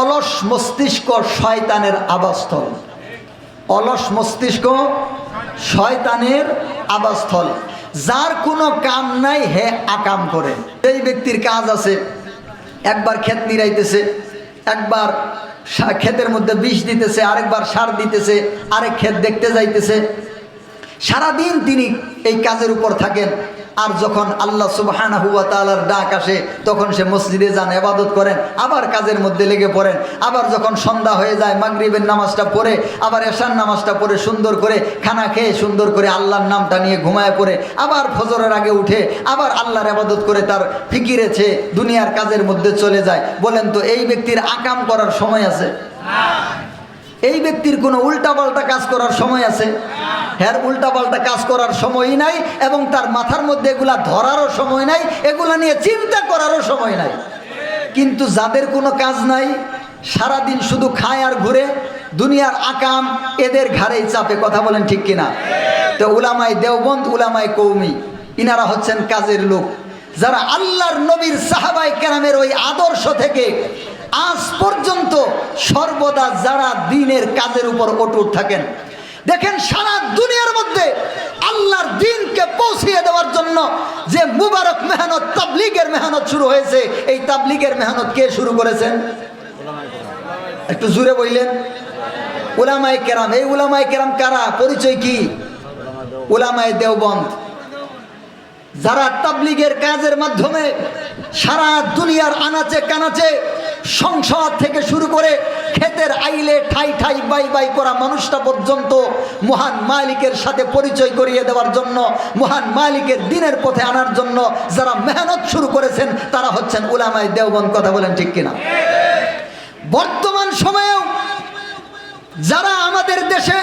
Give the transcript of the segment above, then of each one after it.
অলস মস্তিষ্ক শয়তানের আবাসস্থল। অলস মস্তিষ্ক শয়তানের আবাসস্থল। যার কোনো কাম নাই, হে আকাম করে। এই ব্যক্তির কাজ আছে, একবার ক্ষেত নিরাইতেছে, একবার ক্ষেতের মধ্যে বিষ দিতেছে, আরেকবার সার দিতেছে, আরেক ক্ষেত দেখতে যাইতেছে। সারাদিন তিনি এই কাজের উপর থাকেন। আর যখন আল্লাহ সুবহান হুয়া তালার ডাক আসে, তখন সে মসজিদে যান এবাদত করেন, আবার কাজের মধ্যে লেগে পড়েন, আবার যখন সন্ধ্যা হয়ে যায়, মাগরিবের নামাজটা পড়ে, আবার এশার নামাজটা পড়ে সুন্দর করে খানা খেয়ে সুন্দর করে আল্লাহর নামটা নিয়ে ঘুমায় পড়ে, আবার ফজরের আগে উঠে, আবার আল্লাহর আবাদত করে তার ফিকিরেছে দুনিয়ার কাজের মধ্যে চলে যায়। বলেন তো, এই ব্যক্তির আকাম করার সময় আছে? এই ব্যক্তির কোনো উল্টাপাল্টা কাজ করার সময় আছে? হ্যাঁ উল্টাপাল্টা কাজ করার সময়ই নাই এবং তার মাথার মধ্যে এগুলা ধরারও সময় নাই, এগুলা নিয়ে চিন্তা করারও সময় নাই। কিন্তু যাদের কোনো কাজ নাই, সারাদিন শুধু খায় আর ঘুরে, দুনিয়ার আকাম, এদের ঘাড়েই চাপে, কথা বলেন ঠিক কিনা? তো উলামাই দেওবন্দ উলামাই কৌমি ইনারা হচ্ছেন কাজের লোক। যারা আল্লাহর নবীর সাহাবাই কেরামের ওই আদর্শ থেকে আজ পর্যন্ত সর্বদা যারা দিনের কাজের উপর অটুট থাকেন, দেখেন সারা দুনিয়ার মধ্যে আল্লাহর দিনকে পৌঁছিয়ে দেওয়ার জন্য যে মুবারক মেহনত, তাবলিগের মেহনত শুরু হয়েছে, এই তাবলিগের মেহনত কে শুরু করেছেন? একটু জুড়ে বললেন। উলামাই কেরাম, এই উলামাই কেরাম কারা? পরিচয় কি? উলামাই দেওবন্দ। যারা তাবলিগের কাজের মাধ্যমে সারা দুনিয়ার আনাচে কানাচে সংসদ থেকে শুরু করে ক্ষেতের আইলে ঠাই ঠাই বাই বাই করা মানুষটা পর্যন্ত মহান মালিকের সাথে পরিচয় করিয়ে দেওয়ার জন্য, মহান মালিকের দিনের পথে আনার জন্য যারা মেহনত শুরু করেছেন, তারা হচ্ছেন উলামাই দেওবন কথা বলেন ঠিক কিনা? বর্তমান সময়েও যারা আমাদের দেশে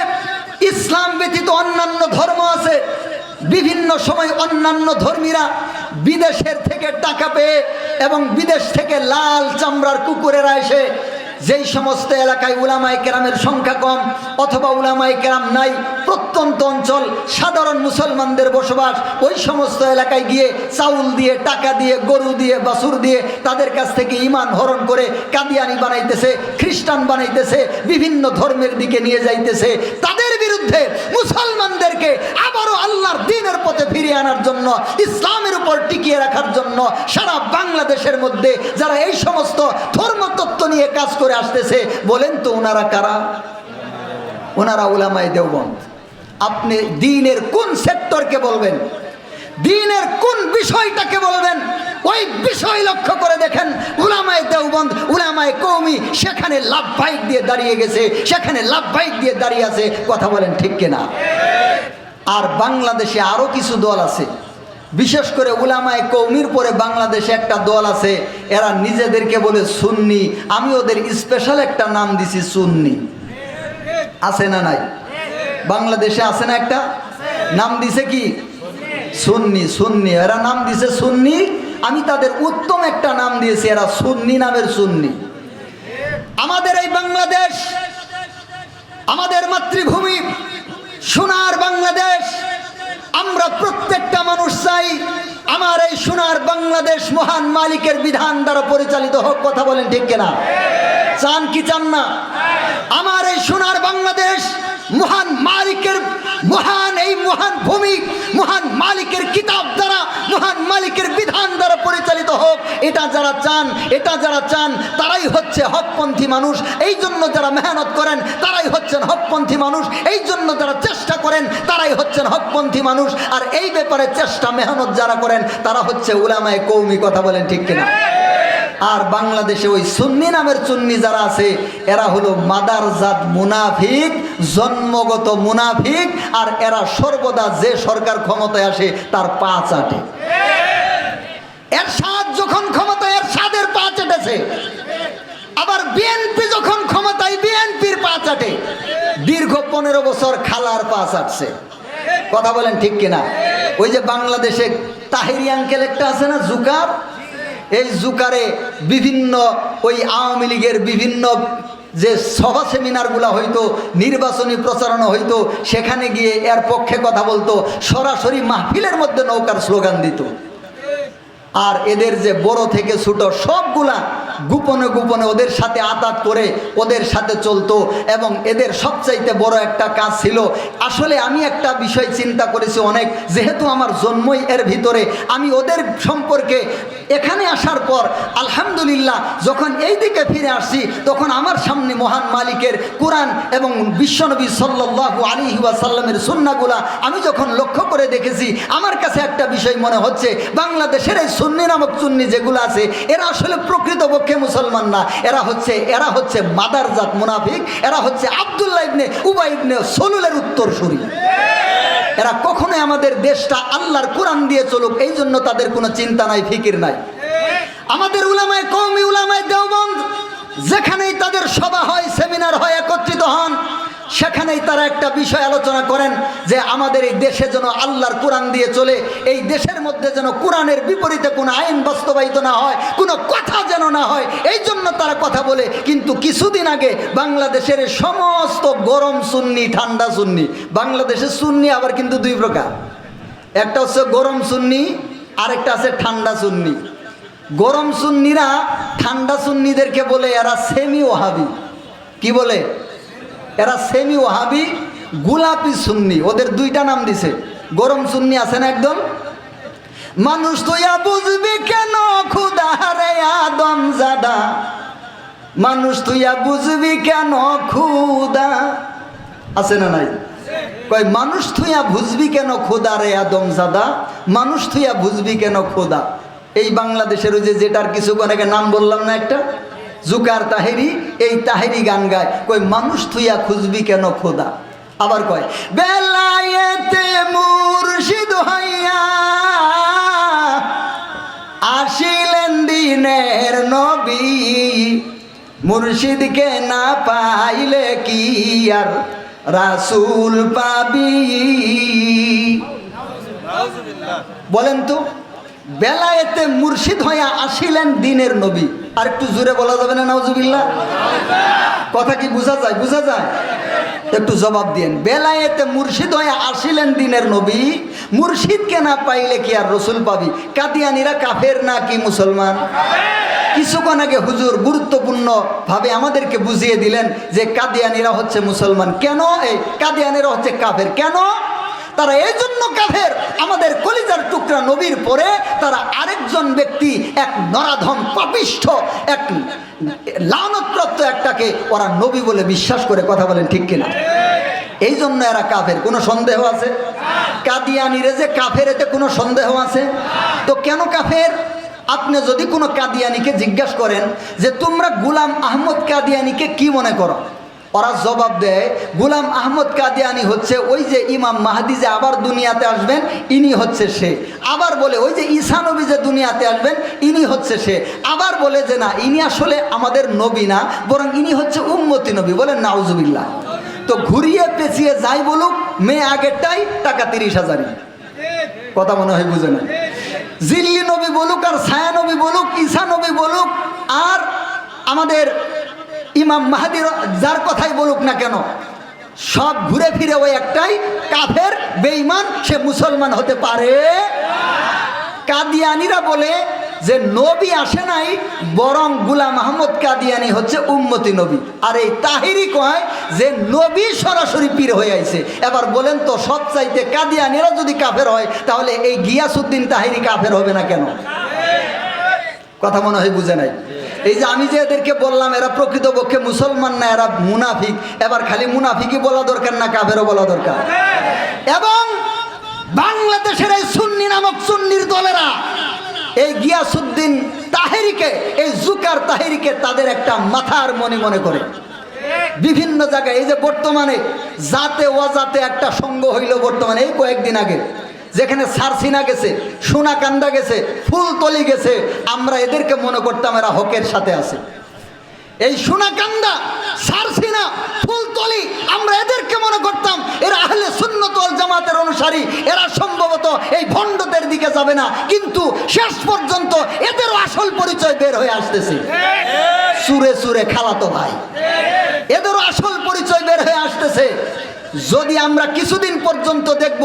ইসলাম ব্যতীত অন্যান্য ধর্ম আছে বিভিন্ন সময় অন্যান্য ধর্মীরা বিদেশের থেকে টাকা পেয়ে এবং বিদেশ থেকে লাল চামড়ার কুকুরেরা এসে যেই সমস্ত এলাকায় উলামাই কেরামের সংখ্যা কম অথবা উলামাই কেরাম নাই, প্রত্যন্ত অঞ্চল, সাধারণ মুসলমানদের বসবাস, ওই সমস্ত এলাকায় গিয়ে চাউল দিয়ে, টাকা দিয়ে, গরু দিয়ে, বাছুর দিয়ে তাদের কাছ থেকে ইমান হরণ করে কাদিয়ানি বানাইতেছে, খ্রিস্টান বানাইতেছে, বিভিন্ন ধর্মের দিকে নিয়ে যাইতেছে। তাদের বিরুদ্ধে মুসলমানদেরকে আবারও আল্লাহর দিনের পথে ফিরিয়ে আনার জন্য ইসলামের উপর টিকিয়ে রাখার জন্য সারা বাংলাদেশের মধ্যে যারা এই সমস্ত ধর্মতত্ত্ব নিয়ে কাজ করে আসতেছে, বলেন তো ওনারা কারা? ওনারা উলামাই দেওবন্দ। আপনি দিনের কোন সেক্টরকে বলবেন? দিনের কোন বিষয়টাকে বলবেন? ওই বিষয় লক্ষ্য করে দেখেন উলামায় দেওবন্দ উলামায় কৌমি সেখানে লাভ বাইক দিয়ে দাঁড়িয়ে গেছে, সেখানে লাভ বাইক দিয়ে দাঁড়িয়ে আছে, কথা বলেন ঠিক কিনা? আর বাংলাদেশে আরও কিছু দল আছে বিশেষ করে উলামায় কৌমির পরে বাংলাদেশে একটা দল আছে, এরা নিজেদেরকে বলে সুন্নি। আমি ওদের স্পেশাল একটা নাম দিছি সুন্নি। আছে না নাই? বাংলাদেশে আছে না একটা? নাম দিছে কি? সুন্নি সুন্নি। এরা নাম দিছে সুন্নি। আমি তাদের উত্তম একটা নাম দিয়েছি, এরা সুন্নি নামের সুন্নি। আমাদের এই বাংলাদেশ, আমাদের মাতৃভূমি, সোনার বাংলাদেশ। আমরা প্রত্যেকটা মানুষ চাই আমার এই সোনার বাংলাদেশ মহান মালিকের বিধান দ্বারা পরিচালিত হোক, কথা বলেন ঠিক কিনা? চান কি চান না? আমার এই সোনার বাংলাদেশ মহান মালিকের মহান এই মহান ভূমি, মহান মালিকের কিতাব দ্বারা, মহান মালিকের বিধান দ্বারা পরিচালিত হোক, এটা যারা চান, এটা যারা চান, তারাই হচ্ছে হকপন্থী মানুষ। এই জন্য যারা মেহনত করেন, তারাই হচ্ছেন হকপন্থী মানুষ। এই জন্য যারা চেষ্টা করেন, তারাই হচ্ছেন হকপন্থী মানুষ। আর এই ব্যাপারে চেষ্টা, মেহনত যারা করেন, তারা হচ্ছে উলামায় কৌমি কথা বলেন ঠিক কিনা? আর বাংলাদেশে ওই সুন্নি নামের চুন্নি যারা আছে, এরা হলো মাদারজাত মুনাফিক, জন্মগত মুনাফিক, আর এরা সর্বদা যে সরকার ক্ষমতায় আসে, তার পা চাটে। এর সাদ যখন ক্ষমতায় এর সাদের পা চেটেছে। আবার বিএনপি যখন ক্ষমতায়, বিএনপির পা চাটে। দীর্ঘ পনেরো বছর খালার পা চাটছে। কথা বলেন ঠিক কিনা? ওই যে বাংলাদেশে তাহিরি আঙ্কেল একটা আছে না, জুকার? এই জুকারে বিভিন্ন, ওই আওয়ামী লীগের বিভিন্ন যে সভা সেমিনারগুলো হইতো, নির্বাচনী প্রচারণা হইতো, সেখানে গিয়ে এর পক্ষে কথা বলতো, সরাসরি মাহফিলের মধ্যে নৌকার স্লোগান দিত। আর এদের যে বড় থেকে ছোট সবগুলা গোপনে গোপনে ওদের সাথে আতাত করে ওদের সাথে চলতো এবং এদের সবচাইতে বড় একটা কাজ ছিল। আসলে আমি একটা বিষয় চিন্তা করেছি অনেক, যেহেতু আমার জন্মই এর ভিতরে, আমি ওদের সম্পর্কে এখানে আসার পর আলহামদুলিল্লাহ যখন এই দিকে ফিরে আসছি, তখন আমার সামনে মহান মালিকের কোরআন এবং বিশ্বনবী সাল্লাল্লাহু আলাইহি ওয়াসাল্লামের সুন্নাগুলা আমি যখন লক্ষ্য করে দেখেছি, আমার কাছে একটা বিষয় মনে হচ্ছে, বাংলাদেশের এই সুন্নি নামক চুন্নি যেগুলো আছে, এরা আসলে প্রকৃতপক্ষে মুসলমান না। এরা হচ্ছে এরা হচ্ছে মাদারজাত মুনাফিক, এরা হচ্ছে আবদুল্লাহ ইবনে উবাই ইবনে সলুলের উত্তরসূরি। এরা কখনোই আমাদের দেশটা আল্লাহর কোরআন দিয়ে চলুক, এই জন্য তাদের কোনো চিন্তা নাই, ফিকির নাই। আমাদের উলামায় কৌমি উলামায় দেওবন্দ, যেখানেই তাদের সভা হয়, সেমিনার হয়, একত্রিত হন সেখানেই তারা একটা বিষয় আলোচনা করেন যে আমাদের এই দেশে যেন আল্লাহর কোরআন দিয়ে চলে, এই দেশের মধ্যে যেন কোরআনের বিপরীতে কোনো আইন বাস্তবায়িত না হয়, কোনো কথা যেন না হয়, এই জন্য তারা কথা বলে। কিন্তু কিছুদিন আগে বাংলাদেশের সমস্ত গরম সুন্নি, ঠান্ডা সুন্নি, বাংলাদেশের সুন্নি আবার কিন্তু দুই প্রকার। একটা হচ্ছে গরম সুন্নি, আরেকটা আছে ঠান্ডা সুন্নি। গরম সুন্নিরা ঠান্ডা সুন্নিদেরকে বলে এরা সেমি ওহাবি কি বলে? এরা সেমি ওহাবি গুলাপি সুন্নি, ওদের দুইটা নাম দিছে। গরম সুন্নি আছে না একদম? মানুষ তুইয়া বুঝবি কেন খুদা রে আদম জাদা? মানুষ তুইয়া বুঝবি কেন খুদা? আছে না নাই? কয়, মানুষ থুইয়া বুঝবি কেন খোদা রে আদম জাদা? মানুষ থুইয়া বুঝবি কেন খোদা? এই বাংলাদেশের ওই যে যেটার কিছুক্ষণ আগে নাম বললাম না একটা? জুকার তাহেরি, এই তাহেরি গান গায়। কই মানুষ থুইয়া খুঁজবি কেন খোদা? আবার কয়, বেলায়েতে মুর্শিদ হইয়া আসিলেন দিনের নবী। মুর্শিদকে না পাইলে কি আর রাসুল পাবি? বলেন তো, বেলায়েতে মুর্শিদ হইয়া আসিলেন দিনের নবী। আর একটু জোরে বলা যাবে না, নাউজুবিল্লাহ? কথা কি বোঝা যায়? বোঝা যায়? একটু জবাব দিয়েন। বেলায়েতে মুর্শিদ হয়ে আসিলেন দিনের নবী। মুর্শিদকে না পাইলে কি আর রসুল পাবি? কাদিয়ানিরা কাফের না কি মুসলমান? কিছুক্ষণ আগে হুজুর গুরুত্বপূর্ণ ভাবে আমাদেরকে বুঝিয়ে দিলেন যে কাদিয়ানিরা হচ্ছে মুসলমান। কেন এই কাদিয়ানিরা হচ্ছে কাফের? কেন? তারা এই জন্য কাফের, আমাদের কলিজার টুকরা নবীর পরে তারা আরেকজন ব্যক্তি, এক নরাধম পাপিষ্ঠ, এক লানতপ্রাপ্ত একটাকে ওরা নবী বলে বিশ্বাস করে কথা বলেন ঠিক কিনা? এই জন্য এরা কাফের, কোনো সন্দেহ আছে? কাদিয়ানিরে যে কাফের, এতে কোনো সন্দেহ আছে? তো কেন কাফের? আপনি যদি কোনো কাদিয়ানিকে জিজ্ঞাসা করেন যে, তোমরা গুলাম আহমদ কাদিয়ানিকে কি মনে করো? ওরা জবাব দেয়, গুলাম আহমদ কাদিয়ানি হচ্ছে ওই যে ইমাম মাহাদি যে আবার দুনিয়াতে আসবেন, ইনি হচ্ছে সে। আবার বলে, ওই যে ঈসা নবী যে দুনিয়াতে আসবেন, ইনি হচ্ছে সে। আবার বলে যে, না, ইনি আসলে আমাদের নবী না, বরং ইনি হচ্ছে উম্মতি নবী। বলেন, নাউজুবিল্লাহ। তো ঘুরিয়ে পেঁচিয়ে যাই বলুক, মেয়ে আগেরটাই টাকা তিরিশ হাজারই। কথা মনে হয় বুঝে না। জিল্লি নবী বলুক আর ছায়া নবী বলুক ঈসা নবী বলুক, আর আমাদের ইমাম মাহাদির যার কথাই বলুক না কেন, সব ঘুরে ফিরে ওই একটাই কাফের, বেঈমান, সে মুসলমান হতে পারে। কাদিয়ানিরা বলে যে নবী আসে নাই, বরং গুলাম আহমদ কাদিয়ানি হচ্ছে উম্মতি নবী। আর এই তাহিরি কয় যে নবী সরাসরি পীর হয়ে আইছে। এবার বলেন তো সব চাইতে কাদিয়ানিরা যদি কাফের হয়, তাহলে এই গিয়াসুদ্দিন তাহিরি কাফের হবে না কেন? কথা মনে হয় বুঝে নাই? এই যে আমি যে এদেরকে বললাম, এরা প্রকৃতপক্ষে মুসলমান না, এরা মুনাফিক। এবার খালি মুনাফিকই বলা দরকার না কাফেরও বলা দরকার? এবং বাংলাদেশের এই সুন্নি নামক সুন্নির দলেরা, এই গিয়াসুদ্দিন তাহেরিকে, এই জুকার তাহেরিকে তাদের একটা মাথার মনে মনে করে। বিভিন্ন জায়গায়, এই যে বর্তমানে জাতে অজাতে একটা সঙ্গ হইল বর্তমানে, এই কয়েকদিন আগে। যেখানে সারসিনা গেছে সোনাকান্দা গেছে ফুলতলি গেছে, আমরা এদেরকে মনে করতাম এরা হকের সাথে আছে। এই সোনাকান্দা সারসিনা ফুলতলি আমরা এদেরকে মনে করতাম, এরা আহলে সুন্নতল জামাতের অনুসারী, এরা সম্ভবত এই ভণ্ডদের দিকে যাবে না। কিন্তু শেষ পর্যন্ত এদেরও আসল পরিচয় বের হয়ে আসতেছে। সুরে সুরে খালাতো ভাই। এদেরও আসল পরিচয় বের হয়ে আসতেছে। যদি আমরা কিছুদিন পর্যন্ত দেখব,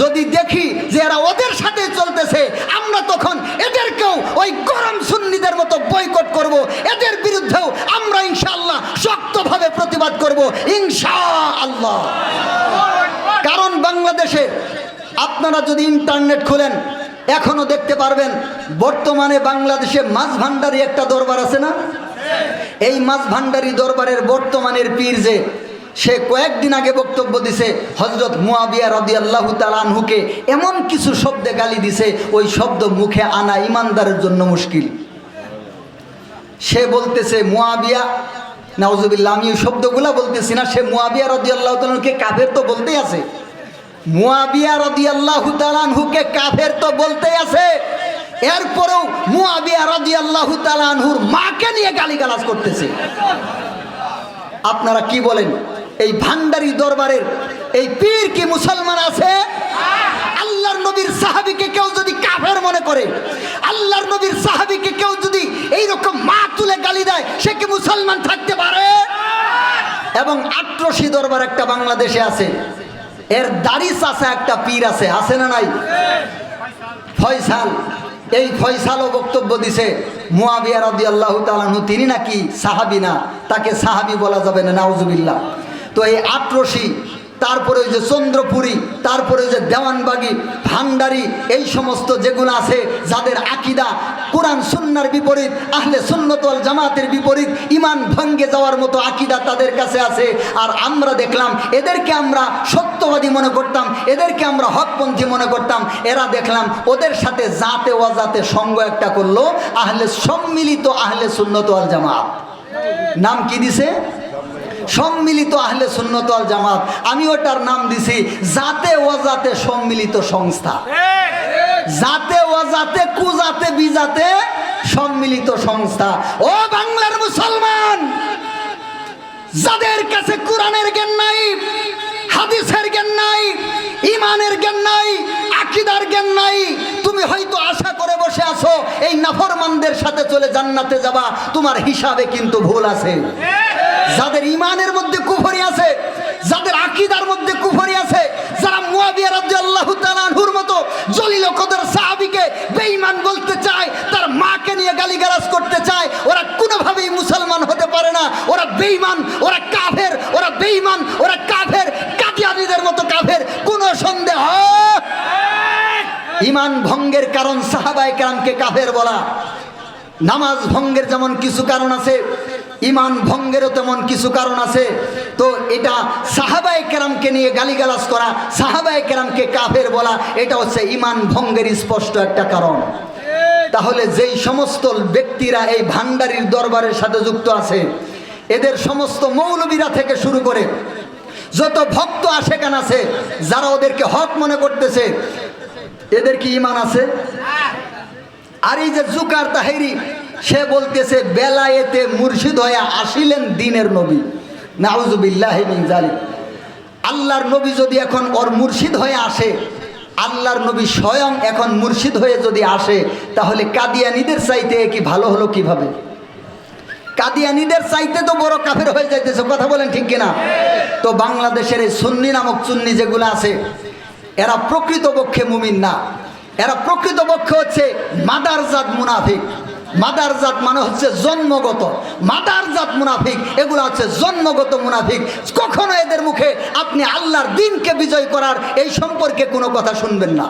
যদি দেখি যে এরা ওদের সাথে চলতেছে, আমরা তখন এদেরকেও ওই গরম সুন্নিদের মতো বয়কট করব। এদের বিরুদ্ধেও আমরা ইনশাআল্লাহ শক্তভাবে প্রতিবাদ করব ইনশা আল্লাহ কারণ বাংলাদেশে আপনারা যদি ইন্টারনেট খুলেন, এখনও দেখতে পারবেন, বর্তমানে বাংলাদেশে মাছ ভান্ডারি একটা দরবার আছে না? এই মাছ ভান্ডারি দরবারের বর্তমানের পীর যে সে কয়েকদিন আগে বক্তব্য দিছে হজরত মুয়াবিয়া রদি আল্লাহ তালানহুকে এমন কিছু শব্দে গালি দিছে, ওই শব্দ মুখে আনা ইমানদারের জন্য মুশকিল। সে বলতেছে মুয়াবিয়া নাউজুবিল্লাহ, আমি ওই শব্দগুলা বলতেছি না, সে মুয়াবিয়া রদি আল্লাহ তালকে কাফের তো বলতেই আছে। মুয়াবিয়া রদি আল্লাহ তালানহুকে কাফের তো বলতেই আছে। এরপরেও মুয়াবিয়া রদি আল্লাহ তালানহুর মাকে নিয়ে গালিগালাজ করতেছে। আপনারা কি বলেন? এই ভান্ডারি দরবারের এই পীর কি মুসলমান আছে? আল্লাহর নবীর সাহাবিকে কেউ যদি কাফের মনে করে, আল্লাহর নবীর সাহাবিকে কেউ যদি এই রকম মা তুলে গালি দেয়, সে কি মুসলমান থাকতে পারে? এবং আট্রসি দরবার একটা বাংলাদেশে আছে, এর দাড়ি আছে, একটা পীর আছে আছে না নাই? ফয়সাল, এই ফয়সালও বক্তব্য দিছে, মুয়াবিয়া রদি আল্লাহ তালাহু তিনি নাকি সাহাবি না? তাকে সাহাবি বলা যাবে না, নাউজুবিল্লাহ। তো এই আটরসি তারপরে ওই যে চন্দ্রপুরী, তারপরে ওই যে দেওয়ানবাগি, ভান্ডারি, এই সমস্ত যেগুলো আছে, যাদের আকিদা কোরআন সুন্নার বিপরীত, আহলে সুন্নতল জামাতের বিপরীত, ইমান ভঙ্গে যাওয়ার মতো আকিদা তাদের কাছে আছে। আর আমরা দেখলাম, এদেরকে আমরা সত্যবাদী মনে করতাম, এদেরকে আমরা হকপন্থী মনে করতাম। এরা দেখলাম, ওদের সাথে জাতে অজাতে সঙ্গ একটা করল, আহলে সম্মিলিত আহলে সুন্নত আল জামাত। নাম কি দিছে? সম্মিলিত আহলে সুন্নত আল জামাত। আমি ওটার নাম দিছি, জাতে অজাতে সম্মিলিত সংস্থা। জাতে অজাতে কুজাতে, বিজাতে সম্মিলিত সংস্থা। ও বাংলার মুসলমান, যাদের কাছে কোরআনের জ্ঞান নাই, হাদিসের জ্ঞান নাই ইমানের জ্ঞান নাই, আকিদার জ্ঞান নাই, তুমি হয়তো আশা করে বসে আছো, এই নাফরমানদের সাথে চলে জান্নাতে যাবা, তোমার হিসাবে কিন্তু ভুল আছে। যাদের ইমানের মধ্যে কুফরি আছে, যাদের আকিদার মধ্যে কুফরি আছে, যারা মুয়াবিয়া রাদিয়াল্লাহু তাআলার মতো জলিল কদর সাহাবীকে বেঈমান বলতে চায়, তার মাকে নিয়ে গালিগালাজ করতে চায়, ওরা কোনোভাবেই মুসলমান হতে পারে না। ওরা বেঈমান, ওরা কাফের, ওরা বেঈমান, ওরা কাফের, কাদিয়ানীদের মতো কাফের, কোনো সন্দেহ? ইমান ভঙ্গের কারণ সাহাবায়ে কেরামকে কাফের বলা। নামাজ ভঙ্গের যেমন কিছু কারণ আছে ইমান ভঙ্গেরও তেমন কিছু কারণ আছে। তো এটা সাহাবায়ে কেরামকে নিয়ে গালিগালাজ করা, সাহাবায়ে কেরামকে কাফের বলা, এটা হচ্ছে ইমান ভঙ্গের স্পষ্ট একটা কারণ। তাহলে যেই সমস্ত ব্যক্তিরা এই ভান্ডারির দরবারের সাথে যুক্ত আছে, এদের সমস্ত মৌলবীরা থেকে শুরু করে, যত ভক্ত আসে আশেকান আছে, যারা ওদেরকে হক মনে করতেছে, এদের কি ইমান আছে? আর এই যে জুকার তাহেরি সে বলতেছে, বেলায়েতে মুর্শিদ হয়ে আসিলেন দিনের নবী। নাউজুবিল্লাহ জালিম আল্লাহর নবী যদি এখন ওর মুর্শিদ হয়ে আসে, আল্লাহর নবী স্বয়ং এখন মুর্শিদ হয়ে যদি আসে, তাহলে কাদিয়ানিদের চাইতে কি ভালো হলো কীভাবে? কাদিয়ানিদের চাইতে তো বড় কাফের হয়ে যাইতেছে, কথা বলেন ঠিক কিনা? তো বাংলাদেশের এই সুন্নি নামক চুন্নি যেগুলো আছে, এরা প্রকৃতপক্ষে মুমিন না। এরা প্রকৃতপক্ষে হচ্ছে মাদারজাত মুনাফিক। মাদারজাত মানে হচ্ছে জন্মগত। মাদার জাত মুনাফিক, এগুলো হচ্ছে জন্মগত মুনাফিক। কখনো এদের মুখে আপনি আল্লাহর দিনকে বিজয় করার এই সম্পর্কে কোনো কথা শুনবেন না।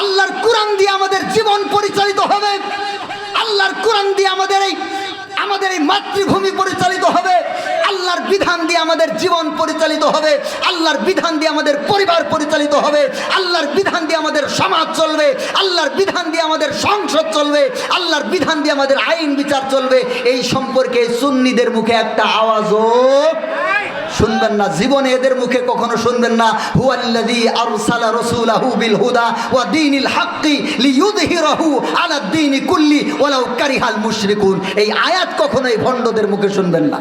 আল্লাহর কোরআন দিয়ে আমাদের জীবন পরিচালিত হবে। আল্লাহর কোরআন দিয়ে আমাদের এই আমাদের এই মাতৃভূমি পরিচালিত হবে। আল্লাহর বিধান দিয়ে আমাদের জীবন পরিচালিত হবে। আল্লাহর বিধান দিয়ে আমাদের পরিবার পরিচালিত হবে। আল্লাহর বিধান দিয়ে আমাদের সমাজ চলবে। আল্লাহর বিধান দিয়ে আমাদের সংসদ চলবে। আল্লাহর বিধান দিয়ে আমাদের আইন বিচার চলবে। এই সম্পর্কে সুন্নিদের মুখে একটা আওয়াজও শুনবেন না। জীবনে এদের মুখে কখনো শুনবেন না। হুয়াল্লাযী আরসালা রাসূলাহু বিল হুদা ওয়া দীনিল হাক্কি লিইয়ুযহিরাহু আলা দ্বীনি কুল্লি ওয়ালাউ কারিহাল মুশরিকুন। এই আয়াত কখনোই ভণ্ডদের মুখে শুনবেন না।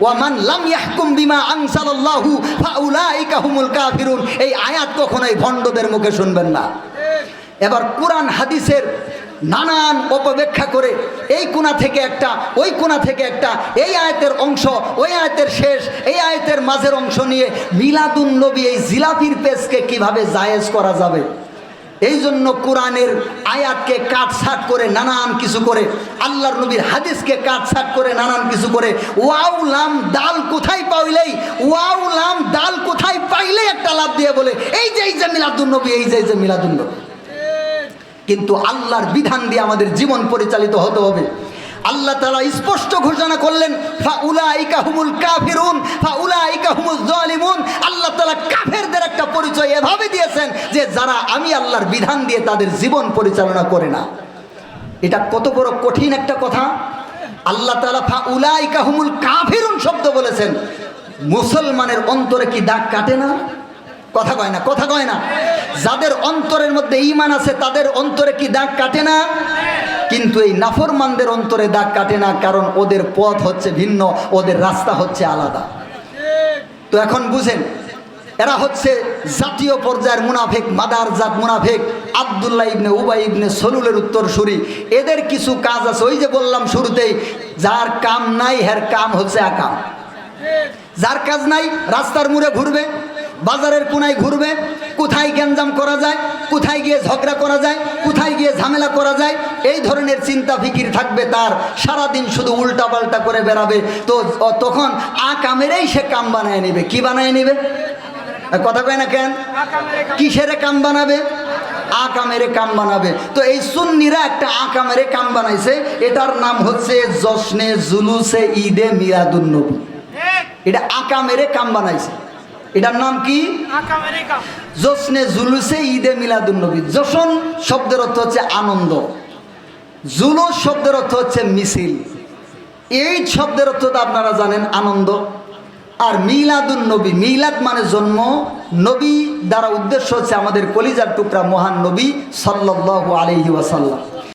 ওয়ামান লাম ইয়াহকুম বিমা আনসালাল্লাহু ফাউলাইকা হুমুল কাফিরুন। এই আয়াত কখনোই ভণ্ডদের মুখে শুনবেন না। এবার কোরআন, হাদিসের নানান অপব্যাখ্যা করে এই কোণা থেকে একটা, ওই কোণা থেকে একটা, এই আয়তের অংশ, ওই আয়তের শেষ, এই আয়তের মাঝের অংশ নিয়ে মিলাদুন নবী এই জিলাপির পেজকে কীভাবে জায়েজ করা যাবে? এই জন্য কোরআনের আয়াতকে কাটছাট করে নানান কিছু করে, আল্লাহর নবীর হাদিসকে কাটছাট করে নানান কিছু করে, ওয়াও, লাম, দাল কোথায় পাইলেই, ওয়াও, লাম, দাল কোথায় পাইলেই একটা লাভ দিয়ে বলে, এই যে এই যে মিলাদুন নবী, এই যে এই যে মিলাদুন নবী। কিন্তু আল্লাহর বিধান দিয়ে আমাদের জীবন পরিচালিত হতে হবে। আল্লাহ তালা স্পষ্ট ঘোষণা করলেন আল্লাহ তালা কাফেরদের একটা পরিচয় এভাবে দিয়েছেন যে যারা আমি আল্লাহর বিধান দিয়ে তাদের জীবন পরিচালনা করে না। এটা কত বড় কঠিন একটা কথা। আল্লাহ তালা ফাউলাইকা হুমুল কাফিরুন শব্দ বলেছেন, মুসলমানের অন্তরে কি দাগ কাটে না? কথা কয় না, কথা কয় না। যাদের অন্তরের মধ্যে ইমান আছে, তাদের অন্তরে কি দাগ কাটে না? কিন্তু এই নাফরমানদের অন্তরে দাগ কাটে না, কারণ ওদের পথ হচ্ছে ভিন্ন, ওদের রাস্তা হচ্ছে আলাদা। তো এখন বুঝেন, এরা হচ্ছে জাতীয় পর্যায়ের মুনাফেক, মাদার জাত মুনাফেক, আবদুল্লাহ ইবনে উবাই ইবনে সলুলের উত্তরসূরি। এদের কিছু কাজ আছে, ওই যে বললাম শুরুতেই, যার কাম নাই, হের কাম হচ্ছে আকাম যার কাজ নাই, রাস্তার মুড়ে ঘুরবে। বাজারের কোনায় ঘুরবে, কোথায় গ্যাঞ্জাম করা যায়, কোথায় গিয়ে ঝগড়া করা যায়, কোথায় গিয়ে ঝামেলা করা যায়, এই ধরনের চিন্তা ফিকির থাকবে তার। সারাদিন শুধু উল্টা পাল্টা করে বেড়াবে। তো তখন আ কামেরেই সে কাম বানায় নেবে। কি বানায় নেবে? কথা কয় না কেন? কিসের কাম বানাবে? আ কামেরে কাম বানাবে। তো এই সুন্নিরা একটা আ কামেরে কাম বানাইছে। এটার নাম হচ্ছে জশ্নে জুলুসে ঈদে মিলাদুন্নবী এটা আকা মেরে কাম বানাইছে। এটার নাম কি? জশ্নে জুলুসে ঈদে মিলাদুন্নবী। জশন শব্দের অর্থ হচ্ছে আনন্দ। জুলুস শব্দের অর্থ হচ্ছে মিছিল। এই শব্দের অর্থ তো আপনারা জানেন আনন্দ। আর মিলাদুন নবী মিলাদ মানে জন্ম। নবী দ্বারা উদ্দেশ্য হচ্ছে আমাদের কলিজার টুকরা মহান নবী সাল্লাল্লাহু আলাইহি ওয়াসাল্লাম।